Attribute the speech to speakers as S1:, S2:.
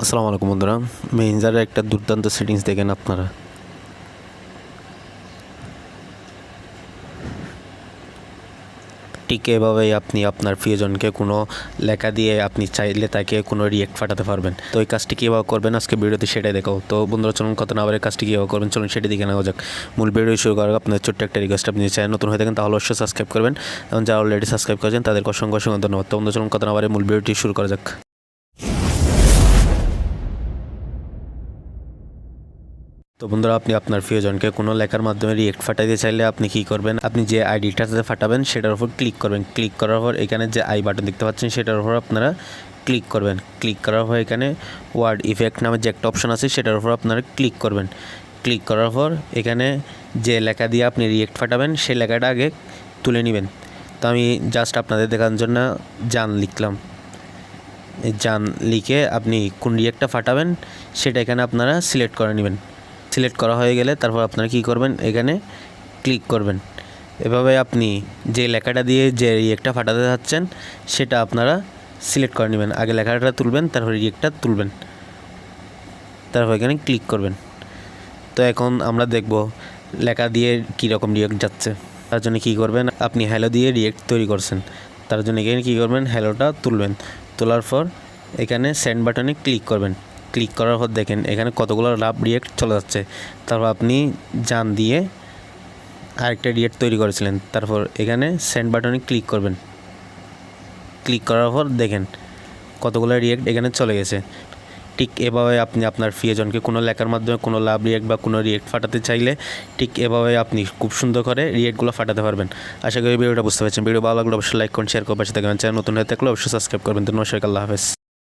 S1: আসসালামু আলাইকুম বন্ধুরা। মেঞ্জারের একটা দুর্দান্ত সেটিংস দেখেন আপনারা। ঠিক এভাবেই আপনি আপনার প্রিয়জনকে কোনো লেখা দিয়ে আপনি চাইলে তাকে কোনো রিয়েক্ট ফাটাতে পারবেন। তো এই কাজটি কীভাবে করবেন? আজকে ভিডিওতে সেটাই দেখাও তো বন্ধুরা, চলুন কত না আবার কাজটি কীভাবে করবেন? চলুন সেটি দিকে নেওয়া যাক। মূল ভিডিও শুরু করার আপনার ছোট্ট একটা রিকোয়েস্ট আপনি চ্যানেল নতুন হয়ে থাকেন তাহলে অবশ্যই সাবস্ক্রাইব করবেন। এবং যারা অলরেডি সাবস্ক্রাইব করেছেন তাদেরকে অসংখ্য অসংখ্য ধন্যবাদ। তো বন্ধু চলুন কত না আবার মূল ভিডিওটি শুরু করা যাক। তো বন্ধুরা, আপনি আপনার প্রিয়জনকে কোনো লেখার মাধ্যমে রিয়েক্ট ফাটাইতে চাইলে আপনি কি করবেন? আপনি যে আইডিটাতে ফাটাবেন, সেটার উপর ক্লিক করবেন। ক্লিক করার পর এখানে যে আই বাটন দেখতে পাচ্ছেন, সেটার উপর আপনারা ক্লিক করবেন। ক্লিক করার পর এখানে ওয়ার্ড ইফেক্ট নামে যে একটা অপশন আছে, সেটার উপর আপনারা ক্লিক করবেন। ক্লিক করার পর এখানে যে লেখা দিয়ে আপনি রিয়েক্ট ফাটাবেন, সেই লেখাটা আগে তুলে নেবেন। তো আমি জাস্ট আপনাদের দেখানোর জন্য জান লিখলাম। জান লিখে আপনি কোন রিয়েক্টটা ফাটাবেন, সেটা এখানে আপনারা সিলেক্ট করে নেবেন। সিলেক্ট করা হয়ে গেলে তারপর আপনারা কী করবেন? এখানে ক্লিক করবেন। এভাবে আপনি যে লেখাটা দিয়ে যে রিয়েক্টটা ফাটাতে যাচ্ছেন, সেটা আপনারা সিলেক্ট করে নেবেন। আগে লেখাটা তুলবেন, তারপর রিয়েক্টটা তুলবেন। তারপর এখানে ক্লিক করবেন। তো এখন আমরা দেখব লেখা দিয়ে কীরকম রিয়েক্ট যাচ্ছে। তার জন্য কী করবেন? আপনি হ্যালো দিয়ে রিয়েক্ট তৈরি করছেন। তার জন্য এখানে কী করবেন? হ্যালোটা তুলবেন। তোলার পর এখানে সেন্ড বাটনে ক্লিক করবেন। ক্লিক করার পর দেখেন, এখানে কতগুলো লাভ রিয়েক্ট চলে যাচ্ছে। তারপর আপনি জান দিয়ে আরেকটা রিয়েক্ট তৈরি করেছিলেন। তারপর এখানে সেন্ড বাটনে ক্লিক করবেন। ক্লিক করার পর দেখেন, কতগুলো রিয়েক্ট এখানে চলে গেছে। ঠিক এভাবে আপনি আপনার প্রিয়জনকে কোনো লেখার মাধ্যমে কোনো লাভ রিয়েক্ট বা কোনো রিয়েক্ট ফাটাতে চাইলে ঠিক এভাবে আপনি খুব সুন্দর করে রিয়েক্টগুলো ফাটাতে পারবেন। আশা করি ভিডিওটা বুঝতে পারছেন। ভিডিও ভালো লাগলে অবশ্যই লাইক করুন শেয়ার করবেন। পাশে থাকবেন। চ্যানেল নতুন হয়ে থাকলে অবশ্যই সাবস্ক্রাইব করবেন। তো নমস্কার আল্লাহ হাফেজ।